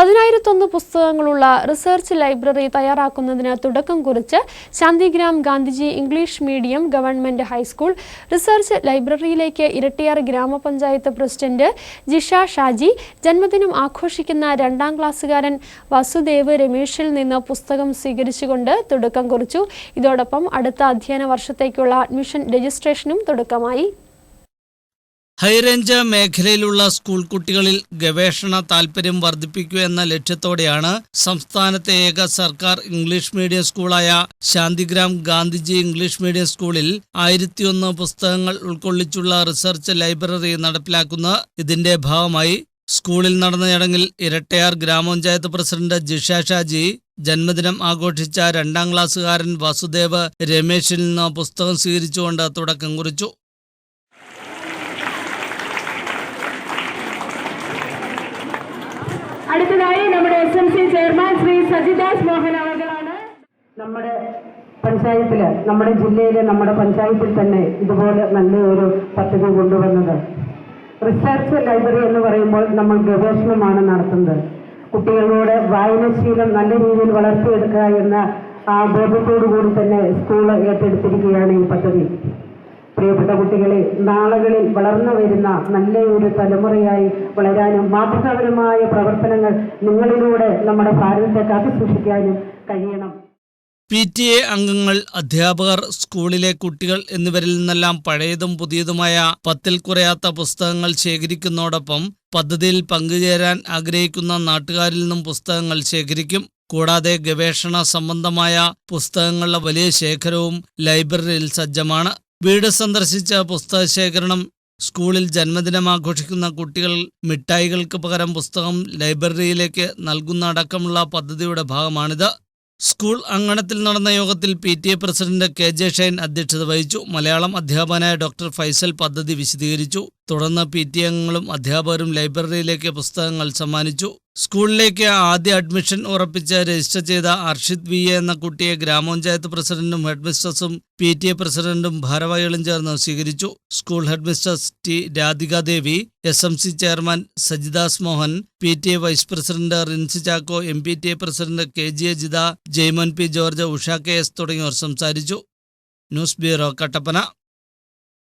പതിനായിരത്തൊന്ന് പുസ്തകങ്ങളുള്ള research library തയ്യാറാക്കുന്നതിന് തുടക്കം കുറിച്ച് Shantigram Gandhiji English medium government high school research ലൈബ്രറിയിലേക്ക് Erattayar ഗ്രാമപഞ്ചായത്ത് പ്രസിഡന്റ് ജിഷ ഷാജി ജന്മദിനം ആഘോഷിക്കുന്ന രണ്ടാം ക്ലാസ്സുകാരൻ വസുദേവ് രമേശിൽ നിന്ന് പുസ്തകം സ്വീകരിച്ചുകൊണ്ട് തുടക്കം കുറിച്ചു. ഇതോടൊപ്പം അടുത്ത അധ്യയന വർഷത്തേക്കുള്ള അഡ്മിഷൻ രജിസ്ട്രേഷനും തുടക്കമായി. ഹൈറേഞ്ച് മേഖലയിലുള്ള സ്കൂൾ കുട്ടികളിൽ ഗവേഷണ താൽപര്യം വർദ്ധിപ്പിക്കുക എന്ന ലക്ഷ്യത്തോടെയാണ് സംസ്ഥാനത്തെ ഏക സർക്കാർ ഇംഗ്ലീഷ് മീഡിയം സ്കൂളായ ശാന്തിഗ്രാം ഗാന്ധിജി ഇംഗ്ലീഷ് മീഡിയം സ്കൂളിൽ ആയിരത്തിയൊന്ന് പുസ്തകങ്ങൾ ഉൾക്കൊള്ളിച്ചുള്ള റിസർച്ച് ലൈബ്രറി നടപ്പിലാക്കുന്ന ഇതിന്റെ ഭാഗമായി സ്കൂളിൽ നടന്ന ചടങ്ങിൽ ഇരട്ടയാർ ഗ്രാമപഞ്ചായത്ത് പ്രസിഡന്റ് ജിഷ ഷാജി ജന്മദിനം ആഘോഷിച്ച രണ്ടാം ക്ലാസ്സുകാരൻ വസുദേവ് രമേശിൽ നിന്ന് പുസ്തകം സ്വീകരിച്ചുകൊണ്ട് തുടക്കം കുറിച്ചു. അടുത്തതായി നമ്മുടെ S M C chairman Shri Sajidas Mohan അവകളാണ് നമ്മുടെ പഞ്ചായത്തിൽ നമ്മുടെ ജില്ലയിലെ നമ്മുടെ പഞ്ചായത്തിൽ തന്നെ ഇതുപോലെ നല്ലൊരു പദ്ധതി കൊണ്ടുവന്നത്. റിസർച്ച് ലൈബ്രറി എന്ന് പറയുമ്പോൾ നമ്മൾ ഗവേഷണമാണ് നടത്തുന്നത്. കുട്ടികളോട് വായനശീലം നല്ല രീതിയിൽ വളർത്തിയെടുക്കുക എന്ന ആ ബോധത്തോടു കൂടി തന്നെ സ്കൂൾ ഏറ്റെടുത്തിരിക്കുകയാണ് ഈ പദ്ധതി. പ്രിയപ്പെട്ട കുട്ടികളെ നാളുകളിൽ വളർന്നു വരുന്ന നല്ല ഒരു തലമുറയായി വളരാനും മാതൃകാപരമായ പ്രവർത്തനങ്ങൾ നിങ്ങളിലൂടെ നമ്മുടെ ഭാരതത്തെ കാത്തുസൂക്ഷിക്കാനും കഴിയണം. പി ടി എ അംഗങ്ങൾ അധ്യാപകർ സ്കൂളിലെ കുട്ടികൾ എന്നിവരിൽ നിന്നെല്ലാം പഴയതും പുതിയതുമായ പത്തിൽ കുറയാത്ത പുസ്തകങ്ങൾ ശേഖരിക്കുന്നതോടൊപ്പം പദ്ധതിയിൽ പങ്കുചേരാൻ ആഗ്രഹിക്കുന്ന നാട്ടുകാരിൽ നിന്നും പുസ്തകങ്ങൾ ശേഖരിക്കും. കൂടാതെ ഗവേഷണ സംബന്ധമായ പുസ്തകങ്ങളുടെ വലിയ ശേഖരവും ലൈബ്രറിയിൽ സജ്ജമാണ്. വീട് സന്ദർശിച്ച പുസ്തക ശേഖരണം സ്കൂളിൽ ജന്മദിനം ആഘോഷിക്കുന്ന കുട്ടികൾ മിഠായികൾക്ക് പകരം പുസ്തകം ലൈബ്രറിയിലേക്ക് നൽകുന്ന അടക്കമുള്ള പദ്ധതിയുടെ ഭാഗമാണിത്. സ്കൂൾ അങ്കണത്തിൽ നടന്ന യോഗത്തിൽ P T A president K J Shine അധ്യക്ഷത വഹിച്ചു. മലയാളം അധ്യാപകനായ ഡോക്ടർ ഫൈസൽ പദ്ധതി വിശദീകരിച്ചു. തുടർന്ന് പി ടി അംഗങ്ങളും അധ്യാപകരും ലൈബ്രറിയിലേക്ക് പുസ്തകങ്ങൾ സമ്മാനിച്ചു. സ്കൂളിലേക്ക് ആദ്യ അഡ്മിഷൻ ഉറപ്പിച്ച് രജിസ്റ്റർ ചെയ്ത അർഷിദ് വി എ എന്ന കുട്ടിയെ ഗ്രാമപഞ്ചായത്ത് പ്രസിഡന്റും ഹെഡ്മിസ്ട്രസും പി ടി എ പ്രസിഡന്റും ഭാരവാഹികളും ചേർന്ന് സ്വീകരിച്ചു. School headmistress T Radhikadevi S M C chairman Sajidas Mohan P T A vice president Rincy Chacko M P T A president K G A Jitha Jaimon P George Usha K S തുടങ്ങിയവർ സംസാരിച്ചു. News bureau Kattappana.